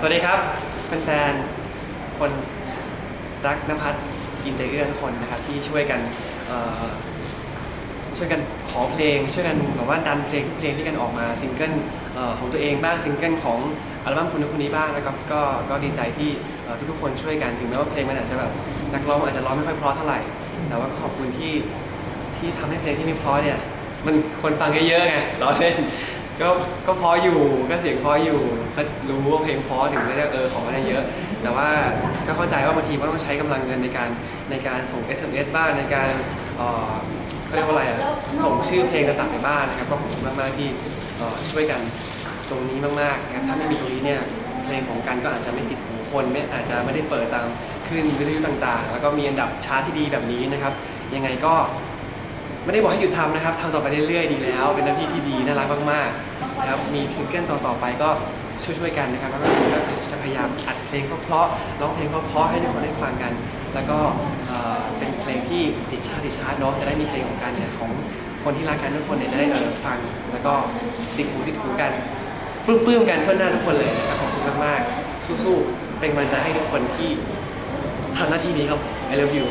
สวัสดีครับแฟนๆคนรักน้ำพัดอินใจเอื้อทุกคนนะครับที่ช่วยกันช่วยกันขอเพลง ช่วยกันแบบว่าดันเพลงทุกเพลงที่กันออกมาซิงเกิลของตัวเองบ้างซิงเกิลของอัลบั้มคุณนู้นคนนี้บ้างนะครับก็ก็ดีใจที่ทุกๆคนช่วยกันถึงแม้ว่าเพลงมันอาจจะแบบนักร้องอาจจะร้องไม่ค่อยเพราะเท่าไหร่ แต่ว่าก็ขอบคุณที่ที่ทำให้เพลงที่ไม่เพราะเนี่ยมันคนฟังเยอะๆไงล้อเล่น ก็ก็เพออยู่ก็เสียงเพออยู่ก็รู้ว่าเพลงเพอถึงได้เออของมันได้เยอะ แต่ว่าก็เข้าใจว่าบางทีมันต้องใช้กำลังเงินในการในการส่ง SMS บ้างในการเอ่อเขาเรียกว่าอะไรอะส่งชื่อเพลงต่างๆในบ้านนะครับก็ขอบคุณมากๆที่เอ่อช่วยกันตรงนี้มากๆนะครับถ้าไม่มีตรงนี้เนี่ยเพลงของกันก็อาจจะไม่ติดหูคนไม่อาจจะไม่ได้เปิดตามขึ้นวิทยุต่างๆ แล้วก็มีอันดับชาร์ตที่ดีแบบนี้นะครับยังไงก็ ไม่ได้บอกให้หยุดทำนะครับทำต่อไปเรื่อยๆดีแล้ว เป็นหน้าที่ที่ดีน่ารักมากๆนะครับมีซิงเกิลต่อๆไปก็ช่วยๆกันนะครับแล้วก็จะพยายามอัดเพลงเพราะๆร้องเพลงเพราะๆให้ทุกคนได้ฟังกัน แล้วก็เป็นเพลงที่ติดชาร์ตติดชาร์ตเนาะจะได้มีเพลงของกันเนี่ยของคนที่รักกันทุกคนเนี่ยจะได้เออฟัง แล้วก็ติดหูติดหูกันปลื้มๆกันทั่วหน้าทุกคนเลยนะครับขอบคุณมากๆสู้ๆเป็นกำลังใจให้ทุกคนที่ทำหน้าที่นี้ครับ I love you